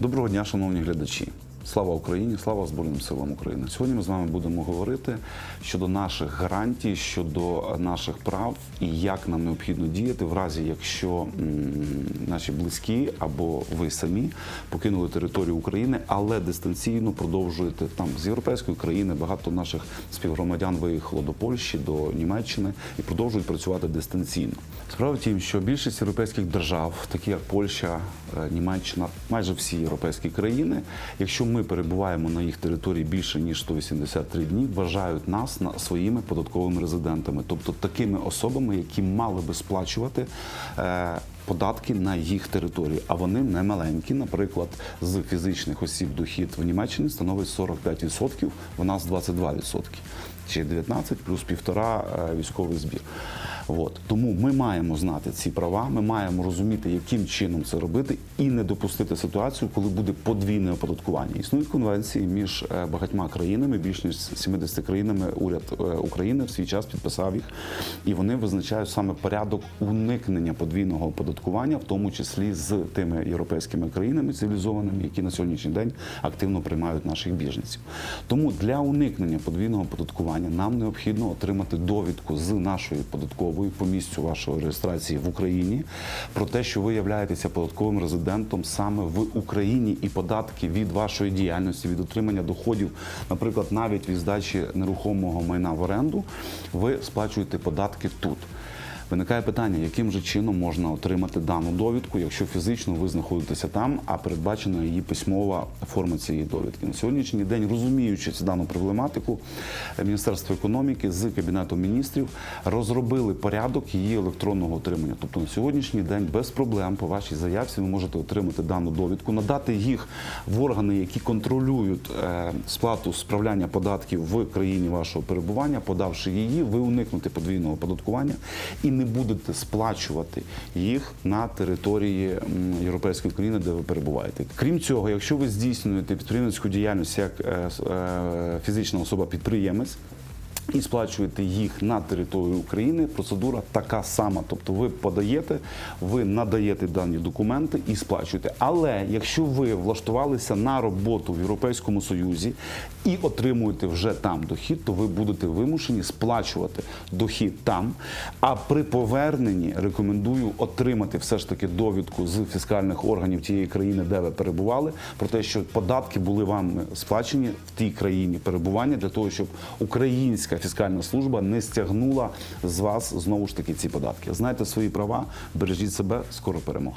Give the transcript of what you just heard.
Доброго дня, шановні глядачі. Слава Україні, слава Збройним силам України. Сьогодні ми з вами будемо говорити щодо наших гарантій, щодо наших прав і як нам необхідно діяти в разі, якщо наші близькі або ви самі покинули територію України, але дистанційно продовжуєте там з європейської країни. Багато наших співгромадян виїхало до Польщі, до Німеччини і продовжують працювати дистанційно. Справа в тім, що більшість європейських держав, такі як Польща, е, Німеччина, майже всі європейські країни, якщо ми перебуваємо на їх території більше ніж 183 дні, вважають нас на своїми податковими резидентами, тобто такими особами, які мали би сплачувати. Податки на їх території, а вони не маленькі. Наприклад, з фізичних осіб дохід в Німеччині становить 45%, в нас 22%. Чи 19 плюс півтора е, військовий збір. От тому ми маємо знати ці права, ми маємо розуміти, яким чином це робити, і не допустити ситуацію, коли буде подвійне оподаткування. Існують конвенції між е, багатьма країнами, більш ніж 70 країнами. Уряд е, України в свій час підписав їх, і вони визначають саме порядок уникнення подвійного оподаткування, в тому числі з тими європейськими країнами цивілізованими, які на сьогоднішній день активно приймають наших біженців. Тому для уникнення подвійного оподаткування нам необхідно отримати довідку з нашої податкової по місцю вашої реєстрації в Україні про те, що ви являєтеся податковим резидентом саме в Україні, і податки від вашої діяльності, від отримання доходів, наприклад, навіть від здачі нерухомого майна в оренду, ви сплачуєте податки тут. Виникає питання, яким же чином можна отримати дану довідку, якщо фізично ви знаходитеся там, а передбачена її письмова форма цієї довідки. На сьогоднішній день, розуміючи цю дану проблематику, Міністерство економіки з Кабінетом міністрів розробили порядок її електронного отримання. Тобто на сьогоднішній день без проблем по вашій заявці ви можете отримати дану довідку, надати їх в органи, які контролюють е, сплату справляння податків в країні вашого перебування. Подавши її, ви уникнете подвійного оподаткування і не будете сплачувати їх на території європейської країни, де ви перебуваєте. Крім цього, якщо ви здійснюєте підприємницьку діяльність як е, е, фізична особа-підприємець. І сплачуєте їх на територію України. Процедура така сама. Тобто ви подаєте, ви надаєте дані документи і сплачуєте. Але якщо ви влаштувалися на роботу в Європейському Союзі і отримуєте вже там дохід, то ви будете вимушені сплачувати дохід там. А при поверненні рекомендую отримати все ж таки довідку з фіскальних органів тієї країни, де ви перебували, про те, що податки були вам сплачені в тій країні перебування, для того, щоб українська фіскальна служба не стягнула з вас знову ж таки ці податки. Знайте свої права, бережіть себе, скоро перемога.